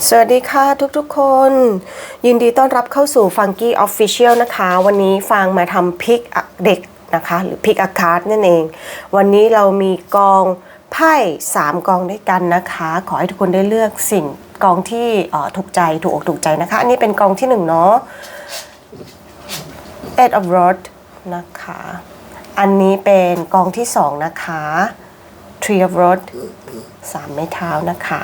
สวัสดีค่ะทุกๆคน ยินดีต้อนรับเข้าสู่ Funky Official นะคะ วันนี้ฟังมาทำพิกเด็กนะคะ หรือพิกอาคาร์ดนั่นเอง วันนี้เรามีกองไพ่3กองด้วยกันนะคะ ขอให้ทุกคนได้เลือกสิ่งกองที่ถูกใจถูกอกถูกใจนะคะ อันนี้เป็นกองที่1เนาะ Eight of Rod นะคะ อันนี้เป็นกองที่2นะคะ Three of Rods สามไม้เท้านะคะ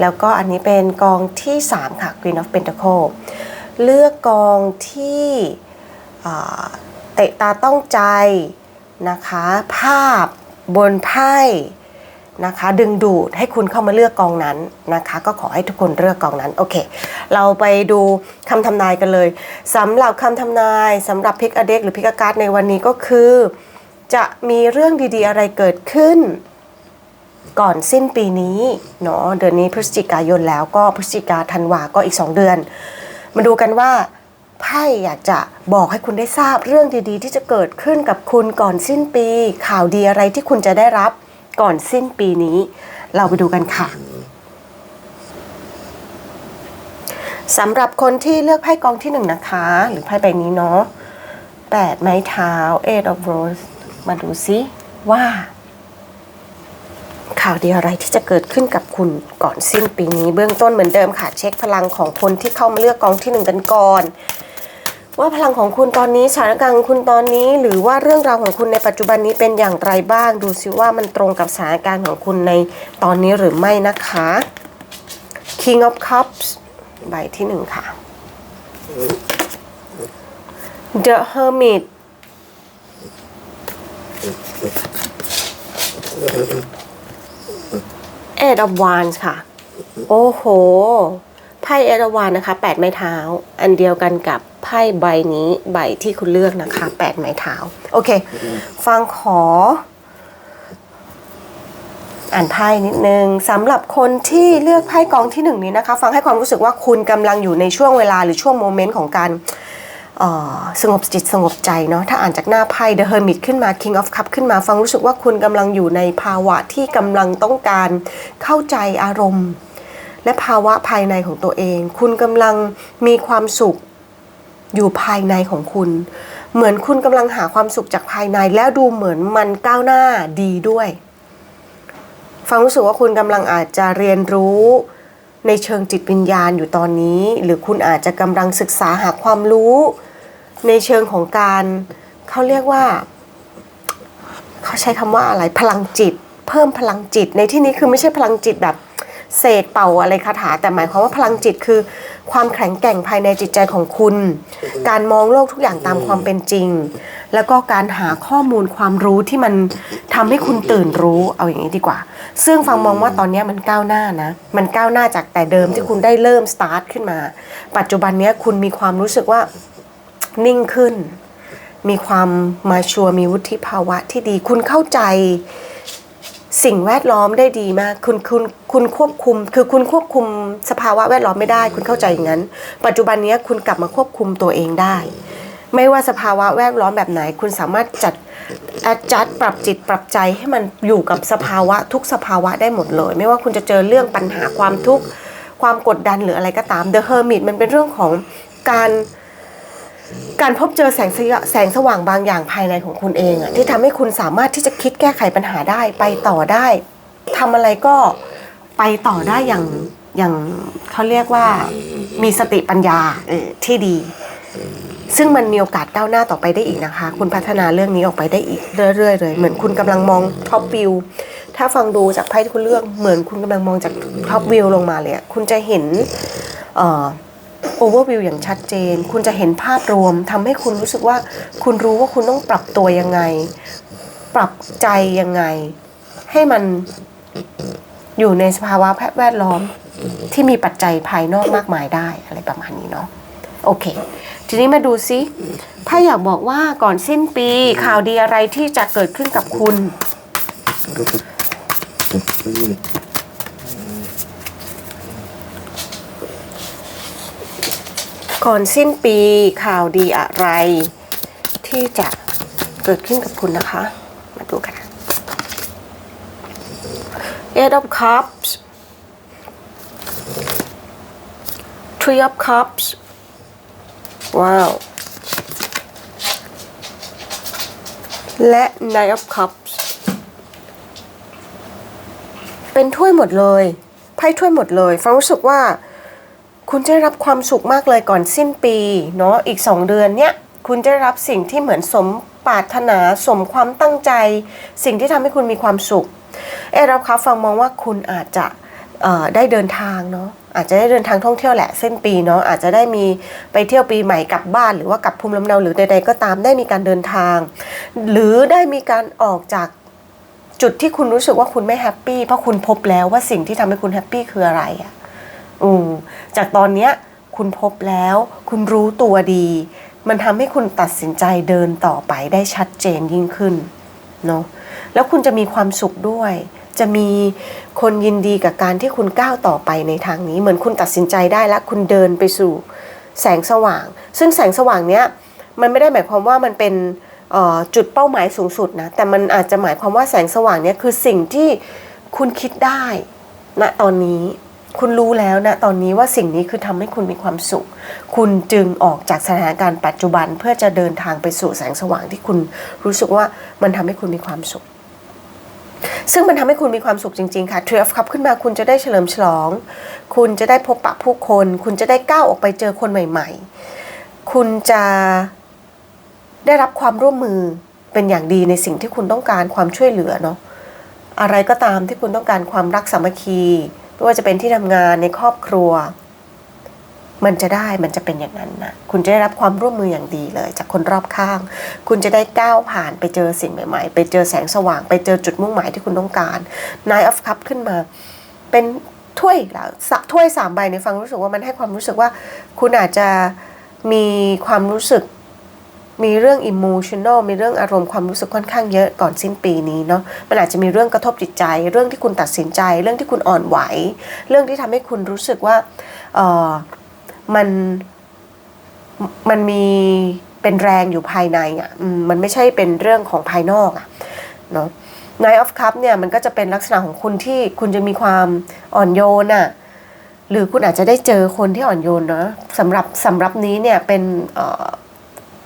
แล้วก็อันนี้เป็นกองที่ 3 ค่ะ Queen of Pentacle เลือกกองที่เตะตาต้องใจนะคะ ภาพบนไพ่นะคะ ดึงดูดให้คุณเข้ามาเลือกกองนั้นนะคะ ก็ขอให้ทุกคนเลือกกองนั้น โอเค เราไปดูคำทำนายกันเลยสำหรับคำทำนายสำหรับพิกอเด็กหรือพิกอาการ์ดในวันนี้ก็คือ จะมีเรื่องดีๆอะไรเกิดขึ้น ก่อนสิ้นปีนี้เนาะเดือนนี้พฤศจิกายนแล้วก็พฤศจิกาธันวาก็อีก 2 เดือน มาดูกันว่าไพ่อยากจะบอกให้คุณได้ทราบเรื่องดีๆ ที่จะเกิดขึ้นกับคุณก่อนสิ้นปี ข่าวดีอะไรที่คุณจะได้รับก่อนสิ้นปีนี้ เราไปดูกันค่ะสำหรับคนที่เลือกไพ่กองที่หนึ่งนะคะ หรือไพ่ใบนี้เนาะแปดไม้เท้า eight of rose มาดูซิว่า ข่าวดีอะไรที่จะเกิดขึ้นกับคุณก่อนสิ้นปีนี้เบื้องต้นเหมือนเดิมค่ะ เช็คพลังของคนที่เข้ามาเลือกกองที่หนึ่งกันก่อน ว่าพลังของคุณตอนนี้สถานการณ์ของคุณตอนนี้ หรือว่าเรื่องราวของคุณในปัจจุบันนี้เป็นอย่างไรบ้าง ดูซิว่ามันตรงกับสถานการณ์ของคุณในตอนนี้หรือไม่นะคะ King of Cups ใบที่หนึ่งค่ะ The Hermit Eight of Wands ค่ะ โอ้โห ไพ่เอราวันนะคะ8ไม้เท้า อันเดียวกันกับไพ่ใบนี้ใบที่คุณเลือกนะคะ8ไม้เท้า โอเค ฟังขอ อ่านไพ่นิดนึงสำหรับคนที่เลือกไพ่กองที่หนึ่งนี้นะคะ ฟังให้ความรู้สึกว่าคุณกำลังอยู่ในช่วงเวลาหรือช่วงโมเมนต์ของการ สงบจิตสงบใจเนาะถ้าอ่านจากหน้าไพ่ The Hermit ขึ้นมา King of Cup ขึ้นมาฟังรู้สึกว่าคุณกำลังอยู่ในภาวะที่กำลังต้องการเข้าใจอารมณ์ และภาวะภายในของตัวเอง คุณกำลังมีความสุขอยู่ภายในของคุณ เหมือนคุณกำลังหาความสุขจากภายในแล้วดูเหมือนมันก้าวหน้าดีด้วย ฟังรู้สึกว่าคุณกำลังอาจจะเรียนรู้ในเชิงจิตวิญญาณอยู่ตอนนี้ หรือคุณอาจจะกำลังศึกษาหาความรู้ ในเชิงของการเขาเรียกว่า เขาใช้คำว่าอะไรพลังจิต เพิ่มพลังจิตในที่นี้คือไม่ใช่พลังจิตแบบเสกเป่าอะไรคาถา แต่หมายความว่าพลังจิตคือ ความแข็งแกร่งภายในจิตใจของคุณ การมองโลกทุกอย่างตามความเป็นจริง แล้วก็การหาข้อมูลความรู้ที่มันทำให้คุณตื่นรู้เอาอย่างนี้ดีกว่า ซึ่งฟังมองว่าตอนนี้มันก้าวหน้านะ มันก้าวหน้าจากแต่เดิมที่คุณได้เริ่มสตาร์ทขึ้นมา ปัจจุบันนี้คุณมีความรู้สึกว่า นิ่งขึ้น มีความมาชัวร์มีวุฒิภาวะที่ดี คุณเข้าใจสิ่งแวดล้อมได้ดีมาก คุณคุณคุณควบคุม คือคุณควบคุมสภาวะแวดล้อมไม่ได้ คุณเข้าใจอย่างนั้น ปัจจุบันนี้คุณกลับมาควบคุมตัวเองได้ ไม่ว่าสภาวะแวดล้อมแบบไหน คุณสามารถจัด adjust ปรับจิตปรับใจให้มันอยู่กับสภาวะทุกสภาวะได้หมดเลย ไม่ว่าคุณจะเจอเรื่องปัญหาความทุกข์ความกดดันหรืออะไรก็ตาม The Hermit มันเป็นเรื่องของการ การพบเจอแสงสยแสงสว่างบางอย่างภายในของคุณเองอะที่ทำให้คุณสามารถที่จะคิดแก้ไขปัญหาได้ไปต่อได้ทำอะไรก็ไปต่อได้อย่างอย่างเขาเรียกว่ามีสติปัญญาเออที่ดี ซึ่งมันมีโอกาสก้าวหน้าต่อไปได้อีกนะคะ คุณพัฒนาเรื่องนี้ออกไปได้อีกเรื่อยๆเลยเหมือนคุณกำลังมองท็อปวิวถ้าฟังดูจากไพ่ที่คุณเลือกเหมือนคุณกำลังมองจากท็อปวิวลงมาเลยอะคุณจะเห็นเอ่อ โอเวอร์วิวอย่างชัดเจน คุณจะเห็นภาพรวมทำให้คุณรู้สึกว่า คุณรู้ว่าคุณต้องปรับตัวยังไง ปรับใจยังไง ให้มันอยู่ในสภาวะแวดล้อมที่มีปัจจัยภายนอกมากมายได้อะไรประมาณนี้เนาะโอเค ทีนี้มาดูซิถ้าอยากบอกว่าก่อนสิ้นปีข่าวดีอะไรที่จะเกิดขึ้นกับคุณ ก่อนสิ้นปีข่าวดีอะไร ที่จะเกิดขึ้นกับคุณนะคะ มาดูกัน Eight of Cups Three of Cups ว้าว และ Nine of Cups เป็นถ้วยหมดเลย ไพ่ถ้วยหมดเลยฟังรู้สึกว่า คุณจะรับความสุขมากเลยก่อนสิ้นปีเนาะอีก 2 เดือนเนี้ยคุณจะรับสิ่งที่เหมือนสมปรารถนาสมความตั้งใจ สิ่งที่ทำให้คุณมีความสุขเอรับครับฟังมองว่าคุณอาจจะได้เดินทางเนาะอาจจะได้เดินทางท่องเที่ยวแหละเส้นปีเนาะอาจจะได้มีไปเที่ยวปีใหม่กลับบ้าน หรือว่ากลับภูมิลำเนาหรือใดๆก็ตามได้มีการเดินทาง หรือได้มีการออกจากจุดที่คุณรู้สึกว่าคุณไม่แฮปปี้เพราะคุณพบแล้วว่าสิ่งที่ทำให้คุณแฮปปี้คืออะไรอะ อืมจากตอนเนี้ยคุณพบแล้ว คุณรู้ตัวดี มันทำให้คุณตัดสินใจเดินต่อไปได้ชัดเจนยิ่งขึ้นเนาะแล้วคุณจะมีความสุขด้วย จะมีคนยินดีกับการที่คุณก้าวต่อไปในทางนี้ เหมือนคุณตัดสินใจได้แล้วคุณเดินไปสู่แสงสว่าง ซึ่งแสงสว่างเนี้ยมันไม่ได้หมายความว่ามันเป็นจุดเป้าหมายสูงสุดนะแต่มันอาจจะหมายความว่าแสงสว่างเนี้ยคือสิ่งที่คุณคิดได้ณตอนนี้ คุณรู้แล้วนะตอนนี้ว่าสิ่งนี้คือทำให้คุณมีความสุข คุณจึงออกจากสถานการณ์ปัจจุบันเพื่อจะเดินทางไปสู่แสงสว่างที่คุณรู้สึกว่ามันทำให้คุณมีความสุข ซึ่งมันทำให้คุณมีความสุขจริงๆค่ะ Tree of Cup ขึ้นมาคุณจะได้เฉลิมฉลอง คุณจะได้พบปะผู้คน คุณจะได้ก้าวออกไปเจอคนใหม่ ๆ คุณจะได้รับความร่วมมือเป็นอย่างดีในสิ่งที่คุณต้องการความช่วยเหลือเนาะอะไรก็ตามที่คุณต้องการความรักสามัคคี ไม่ว่าจะเป็นที่ทำงานในครอบครัว มันจะได้มันจะเป็นอย่างนั้นนะคุณจะได้รับความร่วมมืออย่างดีเลย จากคนรอบข้าง คุณจะได้ก้าวผ่านไปเจอสิ่งใหม่ ๆ ไปเจอแสงสว่าง ไปเจอจุดมุ่งหมายที่คุณต้องการ Nine of Cup ขึ้นมา เป็นถ้วยแล้วถ้วยสามใบในยฟังรู้สึกว่ามันให้ความรู้สึกว่า คุณอาจจะมีความรู้สึก มีเรื่อง emotional มีเรื่องอารมณ์ความรู้สึกค่อนข้างเยอะก่อนสิ้นปีนี้เนาะมันอาจจะมีเรื่องกระทบจิตใจ เรื่องที่คุณตัดสินใจ เรื่องที่คุณอ่อนไหว เรื่องที่ทำให้คุณรู้สึกว่าเออมันมันมีเป็นแรงอยู่ภายในอะมันไม่ใช่เป็นเรื่องของภายนอกอะเนาะ Nine of Cup เนี่ยมันก็จะเป็นลักษณะของคุณที่คุณจะมีความอ่อนโยนอะหรือคุณอาจจะได้เจอคนที่อ่อนโยนเนาะสำหรับสำหรับนี้เนี่ยเป็นเออ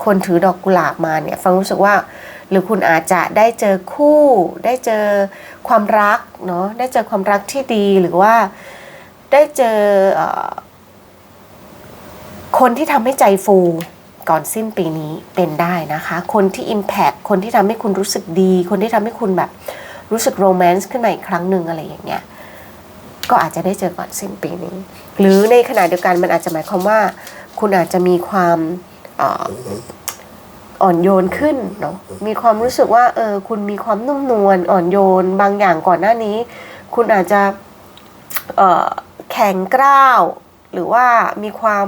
คนถือดอกกุหลาบมาเนี่ยฟังรู้สึกว่า หรือคุณอาจจะได้เจอคู่ ได้เจอความรักเนาะได้เจอความรักที่ดีหรือว่าได้เจออคนที่ทำให้ใจฟูก่อนสิ้นปีนี้เป็นได้นะคะ คนที่ Impact คนที่ทำให้คุณรู้สึกดี คนที่ทำให้คุณแบบรู้สึกโรแมนต์ขึ้นมาอีกครั้งหนึ่งอะไรอย่างเงี้ยก็อาจจะได้เจอก่อนสิ้นปีนี้ หรือในขณะเดียวกันมันอาจจะหมายความว่า คุณอาจจะมีความ อ่อนโยนขึ้นเนาะมีความรู้สึกว่าเออคุณมีความนุ่มนวลอ่อนโยนบางอย่างก่อนหน้านี้ คุณอาจจะออแข็งกร้าว หรือว่ามีความ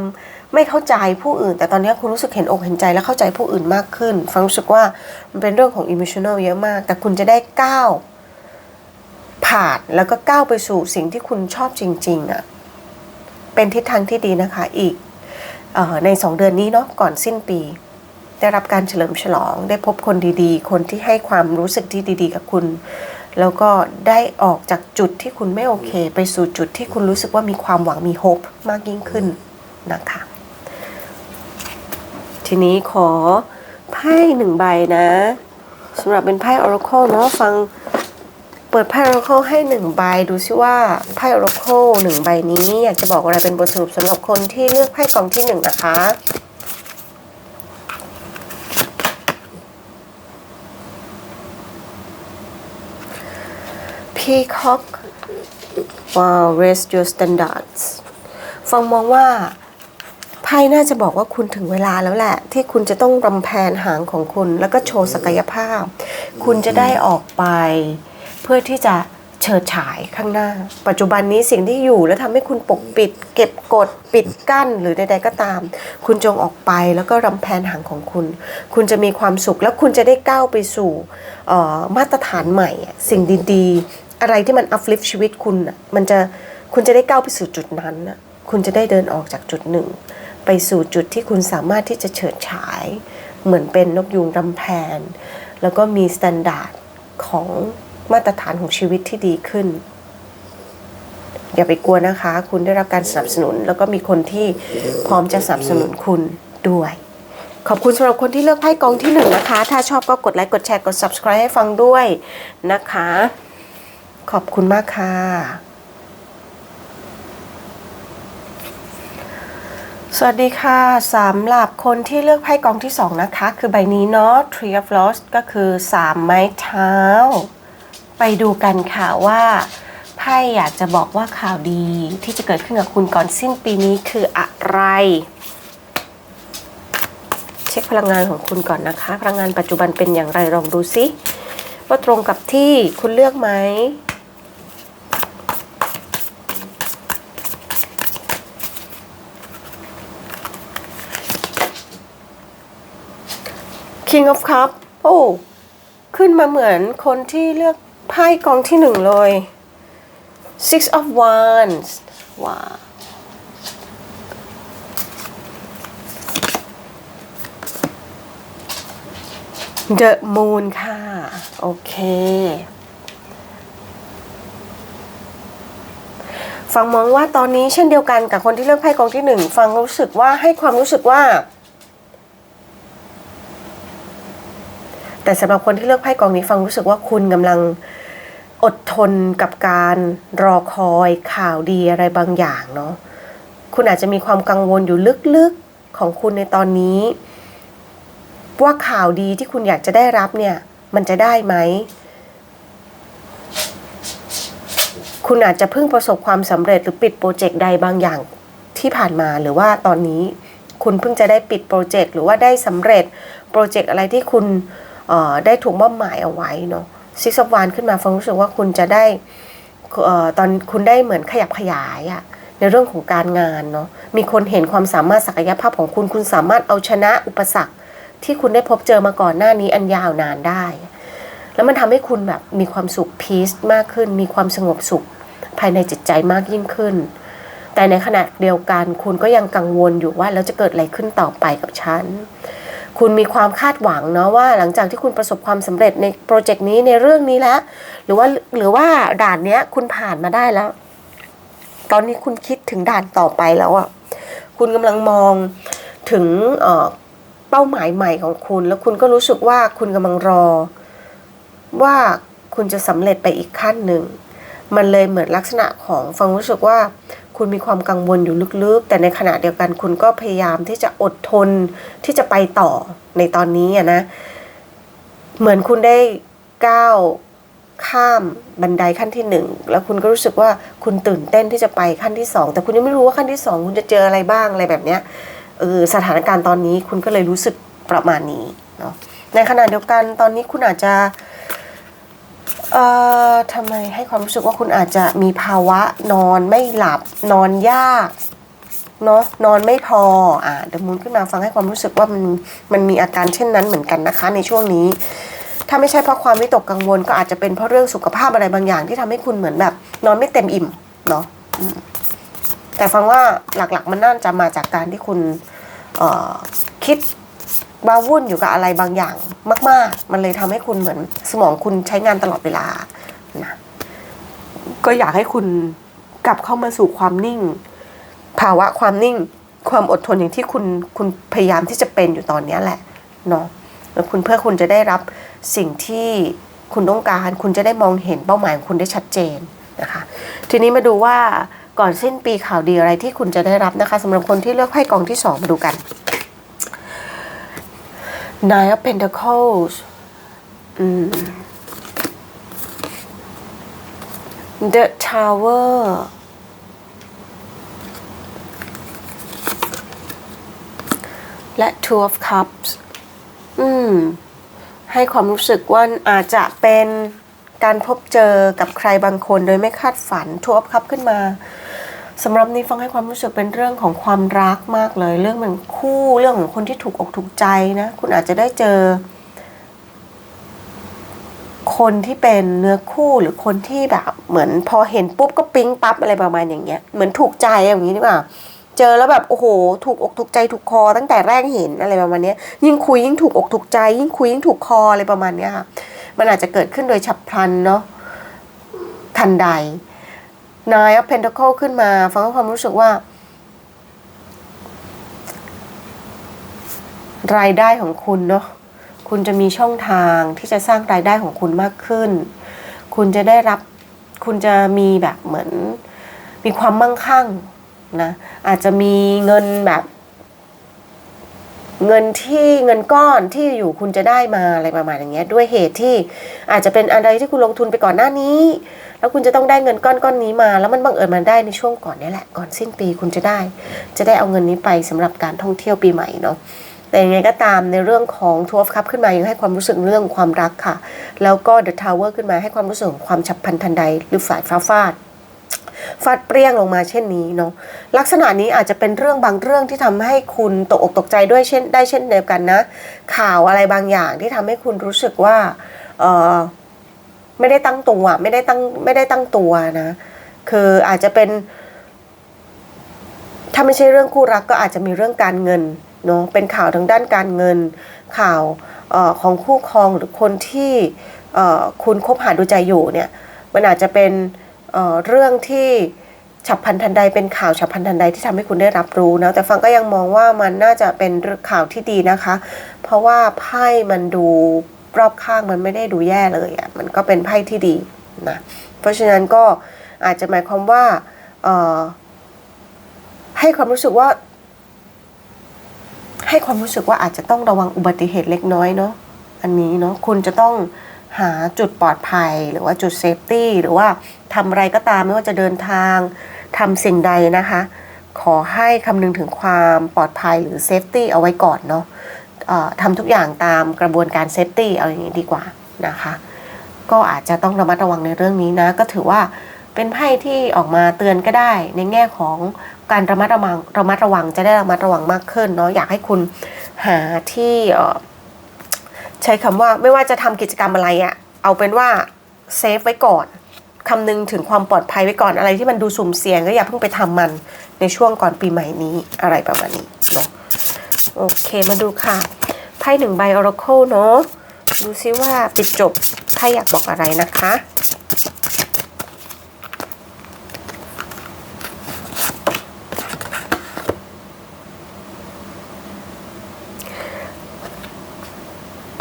ไม่เข้าใจผู้อื่น แต่ตอนนี้คุณรู้สึกเห็นอกเห็นใจและเข้าใจผู้อื่นมากขึ้น ฟังรู้สึกว่ามันเป็นเรื่องของ emotional เยอะมาก แต่คุณจะได้ก้าวผ่านแล้วก็ก้าวไปสู่สิ่งที่คุณชอบจริงๆอะ่ะเป็นทิศทางที่ดีนะคะอีก ในสองเดือนนี้เนาะก่อนสิ้นปี ได้รับการเฉลิมฉลองได้พบคนดีๆ คนที่ให้ความรู้สึกที่ดี ๆ กับคุณ แล้วก็ได้ออกจากจุดที่คุณไม่โอเค ไปสู่จุดที่คุณรู้สึกว่ามีความหวังมีโฮปมากยิ่งขึ้นนะคะทีนี้ขอไพ่หนึ่งใบนะสำหรับเป็นไพ่ Oracle เนาะฟัง เปิดไพ่ Oracle ให้หนึ่งใบดูซิว่าไพ่ Oracle หนึ่งใบนี้ อยากจะบอกอะไรเป็นบทสรุปสำหรับคนที่เลือกไพ่กล่องที่หนึ่งนะคะ Peacock wow raise your standards ฟังมองว่าไพ่น่าจะบอกว่าคุณถึงเวลาแล้วแหละ ที่คุณจะต้องรำแพนหางของคุณแล้วก็โชว์ศักยภาพ คุณจะได้ออกไป เพื่อที่จะเฉิดฉายข้างหน้า ปัจจุบันนี้สิ่งที่อยู่แล้วทำให้คุณปกปิด เก็บกดปิดกั้นหรือใด ๆ ก็ตาม คุณจงออกไปแล้วก็รำแพนหางของคุณ คุณจะมีความสุขแล้วคุณจะได้ก้าวไปสู่มาตรฐานใหม่ สิ่งดีๆ อะไรที่มัน uplift ชีวิตคุณมันจะคุณจะได้ก้าวไปสู่จุดนั้นคุณจะได้เดินออกจากจุดหนึ่ง ไปสู่จุดที่คุณสามารถที่จะเฉิดฉาย เหมือนเป็นนกยูงรำแพน แล้วก็มีสแตนดาร์ดของ มาตรฐานของชีวิตที่ดีขึ้น อย่าไปกลัวนะคะ คุณได้รับการสนับสนุน แล้วก็มีคนที่พร้อมจะสนับสนุนคุณด้วย ขอบคุณสำหรับคนที่เลือกไพ่กองที่หนึ่งนะคะ ถ้าชอบก็กดไลค์กดแชร์กด subscribe ให้ฟังด้วยนะคะ ขอบคุณมากค่ะสวัสดีค่ะสำหรับคนที่เลือกไพ่กองที่ 2 นะคะ คือใบนี้เนาะ Tree of Lost ก็คือ 3 ไม้เท้า ไปดูกันค่ะว่าไพ่อยากจะบอกว่าข่าวดีที่จะเกิดขึ้นกับคุณก่อนสิ้นปีนี้คืออะไร เช็คพลังงานของคุณก่อนนะคะ พลังงานปัจจุบันเป็นอย่างไรลองดูซิว่าตรงกับที่คุณเลือกไหม King of Cup โอ้ขึ้นมาเหมือนคนที่เลือก ไพ่กองที่หนึ่งเลย Six of Wands ว้าว The Moon ค่ะ โอเค ฟังมองว่าตอนนี้เช่นเดียวกันกับคนที่เลือกไพ่กองที่หนึ่งฟังรู้สึกว่าให้ความรู้สึกว่า แต่สำหรับคนที่เลือกไพ่กองนี้ฟังรู้สึกว่าคุณกำลังอดทนกับการรอคอยข่าวดีอะไรบางอย่างเนาะคุณอาจจะมีความกังวลอยู่ลึกๆของคุณในตอนนี้ ว่าข่าวดีที่คุณอยากจะได้รับเนี่ย มันจะได้ไหม คุณอาจจะเพิ่งประสบความสำเร็จหรือปิดโปรเจกต์ใดบางอย่างที่ผ่านมาหรือว่าตอนนี้ คุณเพิ่งจะได้ปิดโปรเจกต์หรือว่าได้สำเร็จโปรเจกต์อะไรที่คุณ ได้ถูกมอบหมายเอาไว้เนาะซิกซ์วานขึ้นมาฟังรู้สึกว่าคุณจะได้เอ่อตอนคุณได้เหมือนขยับขยายอะในเรื่องของการงานเนาะมีคนเห็นความสามารถศักยภาพของคุณ คุณสามารถเอาชนะอุปสรรค ที่คุณได้พบเจอมาก่อนหน้านี้อันยาวนานได้ แล้วมันทำให้คุณแบบมีความสุขพีซมากขึ้น มีความสงบสุขภายในจิตใจมากยิ่งขึ้น แต่ในขณะเดียวกันคุณก็ยังกังวลอยู่ว่าแล้วจะเกิดอะไรขึ้นต่อไปกับฉัน คุณมีความคาดหวังเนาะว่าหลังจากที่คุณประสบความสำเร็จในโปรเจกต์นี้ในเรื่องนี้แล้ว หรือว่าหรือว่าด่านเนี้ยคุณผ่านมาได้แล้ว ตอนนี้คุณคิดถึงด่านต่อไปแล้วอะ่ะคุณกำลังมองถึงเป้าหมายใหม่ของคุณ แล้วคุณก็รู้สึกว่าคุณกำลังรอ ว่าคุณจะสำเร็จไปอีกขั้นหนึ่ง มันเลยเหมือนลักษณะของฟังรู้สึกว่า คุณมีความกังวลอยู่ลึกๆ แต่ในขณะเดียวกันคุณก็พยายามที่จะอดทนที่จะไปต่อในตอนนี้อะนะ เหมือนคุณได้ก้าวข้ามบันไดขั้นที่หนึ่งแล้วคุณก็รู้สึกว่าคุณตื่นเต้นที่จะไปขั้นที่สองแต่คุณยังไม่รู้ว่าขั้นที่สองคุณจะเจออะไรบ้างอะไรแบบเนี้ยเออสถานการณ์ตอนนี้คุณก็เลยรู้สึกประมาณนี้เนาะในขณะเดียวกันตอนนี้คุณอาจจะ เอ่อทำไมให้ความรู้สึกว่าคุณอาจจะมีภาวะนอนไม่หลับนอนยากเนาะนอนไม่พออ่าเดยวมูนขึ้นมาฟังให้ความรู้สึกว่ามันมันมีอาการเช่นนั้นเหมือนกันนะคะ ในช่วงนี้ ถ้าไม่ใช่เพราะความวิตกกังวล ก็อาจจะเป็นเพราะเรื่องสุขภาพอะไรบางอย่าง ที่ทำให้คุณเหมือนแบบ นอนไม่เต็มอิ่มเนาะแต่ฟังว่าหลักๆมันน่าจะมาจากการที่คุณเอ่อคิด วาวุ่นอยู่กับอะไรบางอย่างมาก ๆ มันเลยทำให้คุณเหมือนสมองคุณใช้งานตลอดเวลานะก็อยากให้คุณกลับเข้ามาสู่ความนิ่ง ภาวะความนิ่ง ความอดทนอย่างที่คุณคุณพยายามที่จะเป็นอยู่ตอนนี้แหละเนาะแล้วคุณเพื่อคุณจะได้รับสิ่งที่คุณต้องการ คุณจะได้มองเห็นเป้าหมายของคุณได้ชัดเจนนะคะ ทีนี้มาดูว่าก่อนสิ้นปีข่าวดีอะไรที่คุณจะได้รับนะคะสำหรับคนที่เลือกไพ่กองที่สองมาดูกัน Nine of Pentacles อืม The Tower และ Two of Cups อืม ให้ความรู้สึกว่าอาจจะเป็นการพบเจอกับใครบางคนโดยไม่คาดฝัน Two of Cups ขึ้นมา สำหรับนี้ฟังให้ความรู้สึกเป็นเรื่องของความรักมากเลย เรื่องเหมือนคู่เรื่องของคนที่ถูกอกถูกใจนะ คุณอาจจะได้เจอ คนที่เป็นเนื้อคู่หรือคนที่แบบ เหมือนพอเห็นปุ๊บก็ปิ๊งปั๊บอะไรประมาณอย่างเงี้ยเหมือนถูกใจอย่างนี้ดีกว่าเจอแล้วแบบโอ้โห ถูกอกถูกใจถูกคอ ตั้งแต่แรกเห็นอะไรประมาณนี้ยิ่งคุยยิ่งถูกอกถูกใจ ยิ่งคุยยิ่งถูกคออะไรประมาณเนี้ยค่ะมันอาจจะเกิดขึ้นโดยฉับพลันเนาะทันใด นายอ f Pentacle ขึ้นมาฟังความรู้สึกว่า รายได้ของคุณเนาะคุณจะมีช่องทางที่จะสร้างรายได้ของคุณมากขึ้น คุณจะได้รับคุณจะมีแบบเหมือน มีความมั่งคั่งนะอาจจะมีเงินแบบ เงินที่เงินก้อนที่อยู่คุณจะได้มาอะไรประมาณอย่างเงี้ยด้วยเหตุที่อาจจะเป็นอะไรที่คุณลงทุนไปก่อนหน้านี้ แล้วคุณจะต้องได้เงินก้อนก้อนนี้มา แล้วมันบังเอิญมันได้ในช่วงก่อนนี่แหละก่อนสิ้นปีคุณจะได้ จะได้เอาเงินนี้ไปสำหรับการท่องเที่ยวปีใหม่เนาะแต่ยังไงก็ตามในเรื่องของทัวร์คัพขึ้นมายังให้ความรู้สึกเรื่องความรักค่ะ แล้วก็ The Tower ขึ้นมาให้ความรู้สึกความฉับพลันทันใดหรือฝ่ายฟ้าฟาด ฟาดเปรี้ยงลงมาเช่นนี้เนาะลักษณะนี้อาจจะเป็นเรื่องบางเรื่องที่ทำให้คุณตกอกตกใจด้วยเช่น ได้เช่นเดียวกันนะ ข่าวอะไรบางอย่างที่ทำให้คุณรู้สึกว่าเออไม่ได้ตั้งตัวไม่ได้ตั้งไม่ได้ตั้งตัวนะ คืออาจจะเป็น ถ้าไม่ใช่เรื่องคู่รักก็อาจจะมีเรื่องการเงินเนาะเป็นข่าวทางด้านการเงิน ข่าวออของคู่ครองหรือคนที่ออคุณคบหาดูใจอยู่เนี่ยมันอาจจะเป็น เเรื่องที่ฉับพลันทันใดเป็นข่าวฉับพลันทันใดที่ทำให้คุณได้รับรู้นะแต่ฟังก็ยังมองว่ามันน่าจะเป็นข่าวที่ดีนะคะ เพราะว่าไพ่มันดูรอบข้างมันไม่ได้ดูแย่เลยอะ่ะมันก็เป็นไพ่ที่ดีนะเพราะฉะนั้นก็อาจจะหมายความว่าให้ความรู้สึกว่า ให้ความรู้สึกว่าอาจจะต้องระวังอุบัติเหตุเล็กน้อยเนาะอันนี้เนาะคุณจะต้อง หาจุดปลอดภัย หรือว่าจุดเซฟตี้หรือว่าทำอะไรก็ตามไม่ว่าจะเดินทางทำสิ่งใดนะคะ ขอให้คำนึงถึงความปลอดภัยหรือเซฟตี้เอาไว้ก่อนเนาะทำทุกอย่างตามกระบวนการเซฟตี้เอาอย่างนี้ดีกว่านะคะ ก็อาจจะต้องระมัดระวังในเรื่องนี้นะ ก็ถือว่าเป็นไพ่ที่ออกมาเตือนก็ได้ ในแง่ของการระมัดระวังระมัดระวังจะได้ระมัดระวังมากขึ้นเนาะอยากให้คุณหาที่ ใช้คำว่าไม่ว่าจะทำกิจกรรมอะไรอะเอาเป็นว่าเซฟไว้ก่อนคำนึงถึงความปลอดภัยไว้ก่อนอะไรที่มันดูสุ่มเสี่ยงก็อย่าเพิ่งไปทำมันในช่วงก่อนปีใหม่นี้อะไรประมาณนี้เนาะโอเคมาดูค่ะไพ่หนึ่งใบออร์โคเนาะดูซิว่าปิดจบไพ่อยากบอกอะไรนะคะ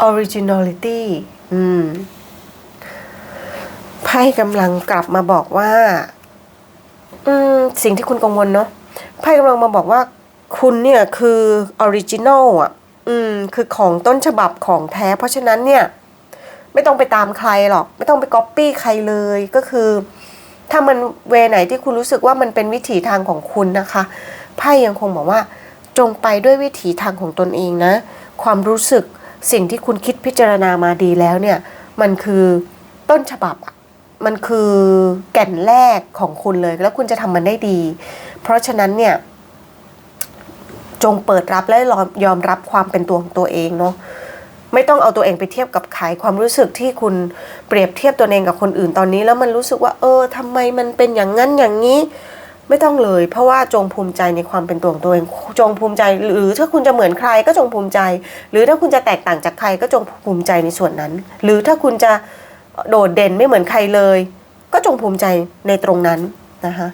originality อืมไพ่กำลังกลับมาบอกว่า อืม สิ่งที่คุณกังวลเนาะไพ่กำลังมาบอกว่า คุณเนี่ยคือออริจินอลอะ อืม คือของต้นฉบับของแท้ เพราะฉะนั้นเนี่ย ไม่ต้องไปตามใครหรอก ไม่ต้องไปก๊อปปี้ใครเลยก็คือ ถ้ามันเวไหนที่คุณรู้สึกว่ามันเป็นวิถีทางของคุณนะคะไพ่ยังคงบอกว่า จงไปด้วยวิถีทางของตนเองนะ ความรู้สึก สิ่งที่คุณคิดพิจารณามาดีแล้วเนี่ย มันคือต้นฉบับอะมันคือแก่นแรกของคุณเลย แล้วคุณจะทำมันได้ดี เพราะฉะนั้นเนี่ยจงเปิดรับและยอมรับความเป็นตัวของตัวเองเนาะไม่ต้องเอาตัวเองไปเทียบกับใครความรู้สึกที่คุณเปรียบเทียบตัวเองกับคนอื่นตอนนี้ แล้วมันรู้สึกว่า เออทำไมมันเป็นอย่างนั้นอย่างนี้ ไม่ต้องเลย เพราะว่าจงภูมิใจในความเป็นตัวของตัวเองจงภูมิใจ หรือถ้าคุณจะเหมือนใครก็จงภูมิใจ หรือถ้าคุณจะแตกต่างจากใครก็จงภูมิใจในส่วนนั้น หรือถ้าคุณจะโดดเด่นไม่เหมือนใครเลย ก็จงภูมิใจในตรงนั้นนะคะ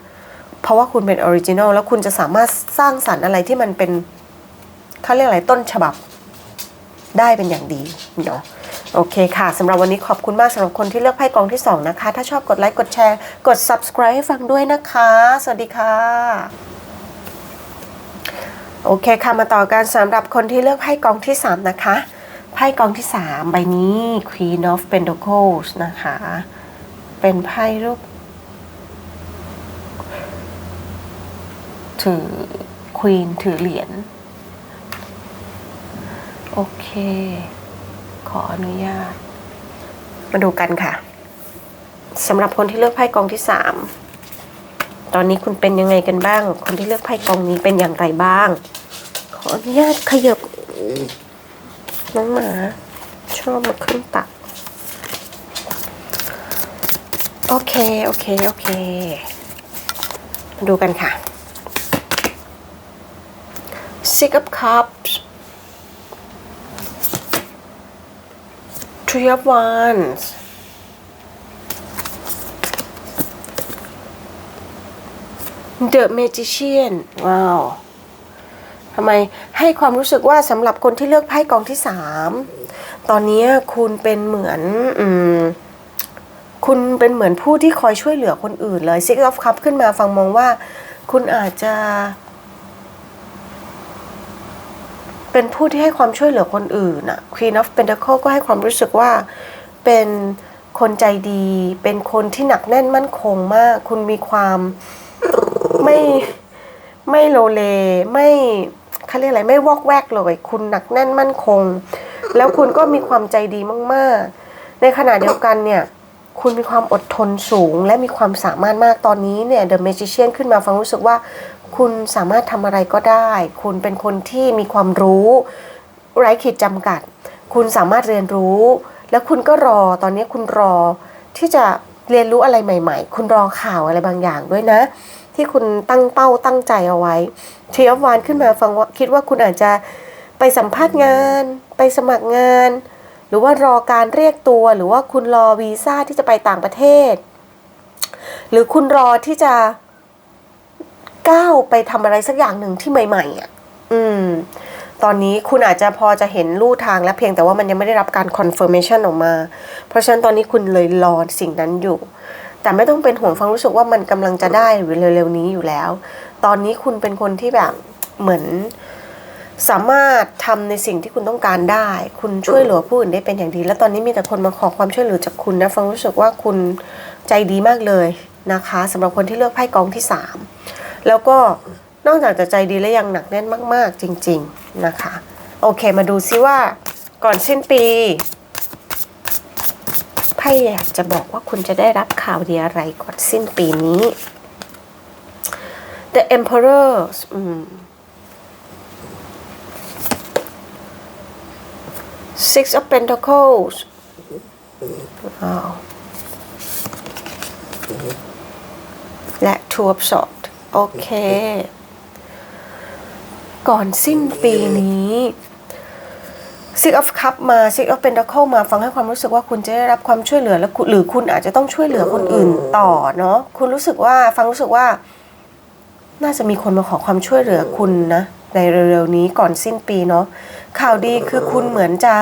เพราะว่าคุณเป็นออริจินอลแล้วคุณจะสามารถสร้างสรรค์อะไรที่มันเป็นเขาเรียกอะไรต้นฉบับ ได้เป็นอย่างดีเนาะโอเคค่ะสำหรับวันนี้ขอบคุณมากสำหรับคนที่เลือกไพ่กองที่ 2 นะคะ ถ้าชอบกดไลค์กดแชร์ กด subscribe ให้ฟังด้วยนะคะ สวัสดีค่ะ โอเคค่ะ มาต่อกันสำหรับคนที่เลือกไพ่กองที่ 3 นะคะ ไพ่กองที่ 3 ใบนี้ Queen of Pentacles นะคะ เป็นไพ่รูปถือ Queen ถือเหรียญ โอเค ขออนุญาต มาดูกันค่ะสำหรับคนที่เลือกไพ่กองที่สามตอนนี้คุณเป็นยังไงกันบ้าง คนที่เลือกไพ่กองนี้เป็นอย่างไรบ้าง ขออนุญาตขยับน้องหมา ชอบมาขึ้นตัก โอเค โอเค โอเค มาดูกันค่ะ Six of Cups Three of Wands The Magician ว้าว ทำไมให้ความรู้สึกว่าสำหรับคนที่เลือกไพ่กองที่สามตอนนี้คุณเป็นเหมือนอคุณเป็นเหมือนผู้ที่คอยช่วยเหลือคนอื่นเลย Six of Cups ขึ้นมาฟังมองว่า คุณอาจจะ เป็นผู้ที่ให้ความช่วยเหลือคนอื่นอะ Queen of Pentacle ก็ให้ความรู้สึกว่าเป็นคนใจดี เป็นคนที่หนักแน่นมั่นคงมาก คุณมีความไม่ไม่โลเลไม่เขาเรียกอะไรไม่วอกแวกเลย คุณหนักแน่นมั่นคง แล้วคุณก็มีความใจดีมาก ๆ ในขณะเดียวกันเนี่ย คุณมีความอดทนสูง และมีความสามารถมากตอนนี้เนี่ย The Magician ขึ้นมาฟังรู้สึกว่า คุณสามารถทำอะไรก็ได้ คุณเป็นคนที่มีความรู้ ไร้ขีดจำกัด คุณสามารถเรียนรู้ แล้วคุณก็รอตอนนี้คุณรอที่จะเรียนรู้อะไรใหม่ ๆ คุณรอข่าวอะไรบางอย่างด้วยนะ ที่คุณตั้งเป้าตั้งใจเอาไว้เทียบวานขึ้นมาฟังว่าคิดว่าคุณอาจจะไปสัมภาษณ์งาน ไปสมัครงาน หรือว่ารอการเรียกตัว หรือว่าคุณรอวีซ่าที่จะไปต่างประเทศ หรือคุณรอที่จะ ก้าวไปทำอะไรสักอย่างหนึ่งที่ใหม่ๆอะอืม ตอนนี้คุณอาจจะพอจะเห็นลู่ทางและเพียงแต่ว่ามันยังไม่ได้รับการ confirmation ออกมา เพราะฉะนั้นตอนนี้คุณเลยรอสิ่งนั้นอยู่ แต่ไม่ต้องเป็นห่วงฟังรู้สึกว่ามันกำลังจะได้หรือเร็วๆนี้อยู่แล้ว ตอนนี้คุณเป็นคนที่แบบเหมือนสามารถทำในสิ่งที่คุณต้องการได้ คุณช่วยเหลือผู้อื่นได้เป็นอย่างดี และตอนนี้มีแต่คนมาขอความช่วยเหลือจากคุณนะ ฟังรู้สึกว่าคุณใจดีมากเลยนะคะสำหรับคนที่เลือกไพ่กองที่สาม แล้วก็นอกจากจะใจดีและยังหนักแน่นมาก ๆ จริง ๆ นะคะ โอเคมาดูซิว่าก่อนสิ้นปีไพ่อยากจะบอกว่าคุณจะได้รับข่าวดีอะไรก่อนสิ้นปีนี้ The Emperor อืม Six of Pentacles และ Two of Swords โอเค ก่อนสิ้นปีนี้ Six of Cup มา Six of Pentacle มาฟังให้ความรู้สึกว่าคุณจะได้รับความช่วยเหลือแล้วหรือคุณอาจจะต้องช่วยเหลือคนอื่นต่อเนาะคุณรู้สึกว่าฟังรู้สึกว่า น่าจะมีคนมาขอความช่วยเหลือคุณนะในเร็วๆนี้ก่อนสิ้นปีเนาะข่าวดีคือคุณเหมือนจะ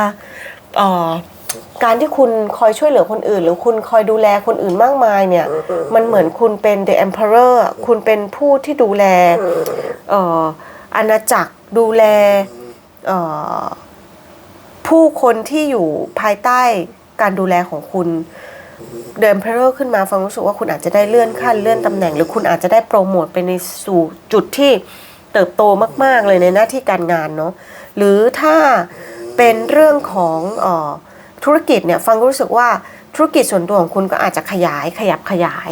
เอ่อ การที่คุณคอยช่วยเหลือคนอื่น หรือคุณคอยดูแลคนอื่นมากมายเนี่ย มันเหมือนคุณเป็น the emperor คุณเป็นผู้ที่ดูแลเอ่ออาณาจักรดูแลเอ่อผู้คนที่อยู่ภายใต้การดูแลของคุณเดินเพลขึ้นมาฟังรู้สึกว่าคุณอาจจะได้เลื่อนขั้นเลื่อนตำแหน่ง หรือคุณอาจจะได้โปรโมทไปในสู่จุดที่เติบโตมาก ๆ เลยในหน้าที่การงานเนาะหรือถ้าเป็นเรื่องของเออ ธุรกิจเนี่ยฟังรู้สึกว่าธุรกิจส่วนตัวของคุณก็อาจจะขยายขยับขยาย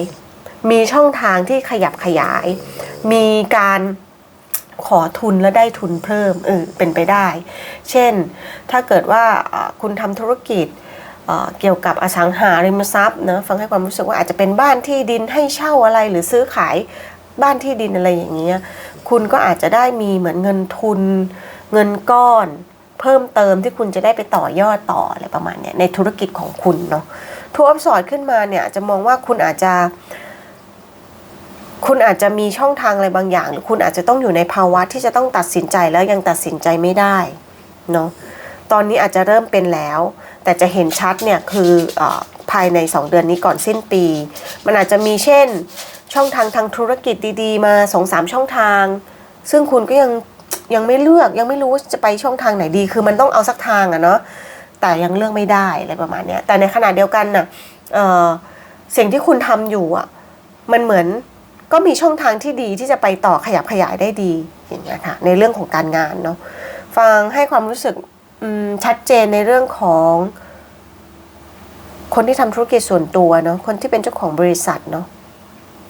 มีช่องทางที่ขยับขยาย มีการขอทุนแล้วได้ทุนเพิ่มเออเป็นไปได้ เช่น ถ้าเกิดว่าคุณทำธุรกิจเเกี่ยวกับอสังหาริมทรัพย์นะฟังให้ความรู้สึกว่าอาจจะเป็นบ้านที่ดินให้เช่าอะไรหรือซื้อขายบ้านที่ดินอะไรอย่างเงี้ยคุณก็อาจจะได้มีเหมือนเงินทุน เงินก้อน เพิ่มเติมที่คุณจะได้ไปต่อยอดต่ออะไรประมาณเนี้ยในธุรกิจของคุณเนาะทัวร์อัพสอดขึ้นมาเนี่ยจะมองว่าคุณอาจจะ คุณอาจจะมีช่องทางอะไรบางอย่าง หรือคุณอาจจะต้องอยู่ในภาวะที่จะต้องตัดสินใจแล้วยังตัดสินใจไม่ได้เนาะตอนนี้อาจจะเริ่มเป็นแล้ว แต่จะเห็นชัดเนี่ยคืออภายใน 2 เดือนนี้ก่อนสิ้นปี มันอาจจะมีเช่น ช่องทางทางธุรกิจดีๆ มา2อสช่องทาง ซึ่งคุณก็ยัง ยังไม่เลือกยังไม่รู้ว่าจะไปช่องทางไหนดี คือมันต้องเอาสักทางอะเนาะแต่ยังเลือกไม่ได้อะไรประมาณเนี้ยแต่ในขณะเดียวกันน่ะเอ่อสิ่งที่คุณทำอยู่อะมันเหมือนก็มีช่องทางที่ดีที่จะไปต่อขยับขยายได้ดีอย่างเงี้ยค่ะในเรื่องของการงานเนาะฟังให้ความรู้สึกชัดเจนในเรื่องของคนที่ทำธุรกิจส่วนตัวเนาะคนที่เป็นเจ้าของบริษัทเนาะ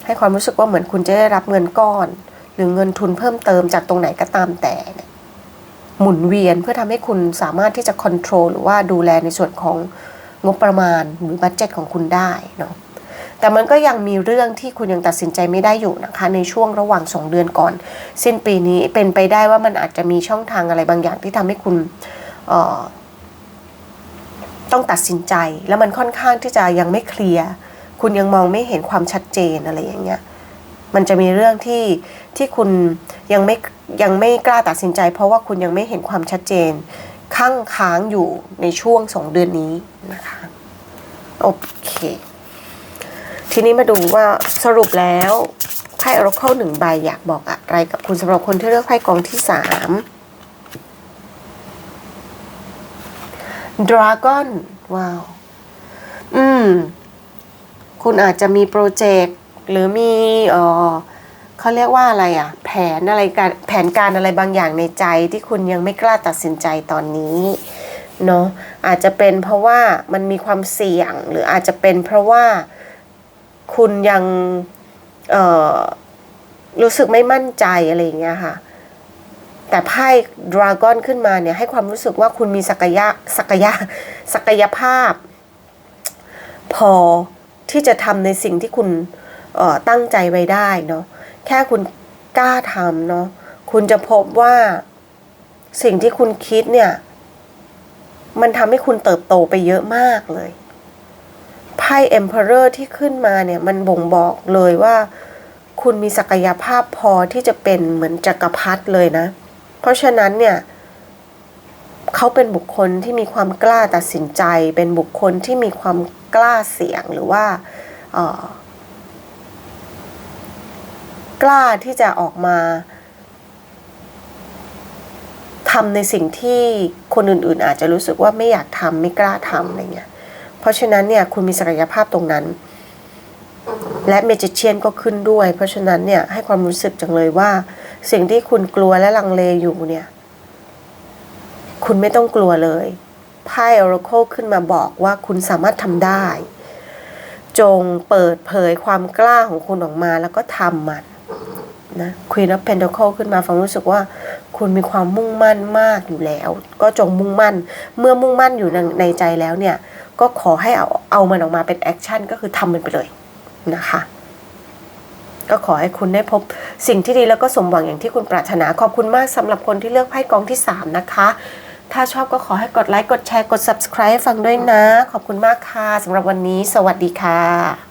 ให้ความรู้สึกว่าเหมือนคุณจะได้รับเงินก้อน หรือเงินทุนเพิ่มเติมจากตรงไหนก็ตามแต่ หมุนเวียนเพื่อทำให้คุณสามารถที่จะค o n t r o l หรือว่าดูแลในส่วนของงบประมาณหรือบัตเจ็ตของคุณได้เนาะแต่มันก็ยังมีเรื่องที่คุณยังตัดสินใจไม่ได้อยู่นะคะ ในช่วงระหว่างสองเดือนก่อน สิ้นปีนี้เป็นไปได้ว่ามันอาจจะมีช่องทางอะไรบางอย่างที่ทำให้คุณต้องตัดสินใจ แล้วมันค่อนข้างที่จะยังไม่เคลียร์ คุณยังมองไม่เห็นความชัดเจนอะไรอย่างเงี้ย มันจะมีเรื่องที่ที่คุณยังไม่ยังไม่กล้าตัดสินใจ เพราะว่าคุณยังไม่เห็นความชัดเจนข้างค้างอยู่ในช่วงสองเดือนนี้นะคะโอเค ทีนี้มาดูว่าสรุปแล้วไพ่ Oracle หนึ่งใบอยากบอกอะไรกับคุณสำหรับคนที่เลือกไพ่กองที่สาม Dragon ว้าว อืม คุณอาจจะมีโปรเจกต์ หรือมีเออเขาเรียกว่าอะไรอะแผนอะไรการแผนการอะไรบางอย่างในใจที่คุณยังไม่กล้าตัดสินใจตอนนี้เนาะอาจจะเป็นเพราะว่ามันมีความเสี่ยง หรืออาจจะเป็นเพราะว่าคุณยังเอ่อรู้สึกไม่มั่นใจอะไรอย่างเงี้ยค่ะ แต่ไพ่ดราก้อนขึ้นมาเนี่ยให้ความรู้สึกว่าคุณมีศักยะศักยะศักยภาพ พอที่จะทำในสิ่งที่คุณ ตั้งใจไว้ได้เนาะแค่คุณกล้าทำเนาะคุณจะพบว่าสิ่งที่คุณคิดเนี่ย มันทำให้คุณเติบโตไปเยอะมากเลยไพ่ Emperor ที่ขึ้นมาเนี่ย มันบ่งบอกเลยว่า คุณมีศักยภาพพอที่จะเป็นเหมือนจักรพรรดิเลยนะ เพราะฉะนั้นเนี่ยเขาเป็นบุคคลที่มีความกล้าตัดสินใจ เป็นบุคคลที่มีความกล้าเสี่ยงหรือว่าออ กล้าที่จะออกมาทำในสิ่งที่คนอื่นๆ อาจจะรู้สึกว่าไม่อยากทำไม่กล้าทำอะไรเงี้ย เพราะฉะนั้นเนี่ยคุณมีศักยภาพตรงนั้น และเมจิเชียนก็ขึ้นด้วย เพราะฉะนั้นเนี่ยให้ความรู้สึกจังเลยว่า สิ่งที่คุณกลัวและลังเลอยู่เนี่ย คุณไม่ต้องกลัวเลยไพ่ Oracle ขึ้นมาบอกว่าคุณสามารถทำได้ จงเปิดเผยความกล้าของคุณออกมาแล้วก็ทำมัน นะ Queen of Pentacle ขึ้นมาฟังรู้สึกว่าคุณมีความมุ่งมั่นมากอยู่แล้ว ก็จงมุ่งมั่น เมื่อมุ่งมั่นอยู่ในใจแล้วเนี่ย ก็ขอให้เอาเอามันออกมาเป็นแอคชั่นก็คือทำมันไปเลยนะคะ ก็ขอให้คุณได้พบสิ่งที่ดีแล้วก็สมหวังอย่างที่คุณปรารถนาขอบคุณมากสำหรับคนที่เลือกไพ่กองที่ 3 นะคะ ถ้าชอบก็ขอให้กดไลค์กดแชร์กด subscribe ฟังด้วยนะ ขอบคุณมากค่ะสำหรับวันนี้ สวัสดีค่ะ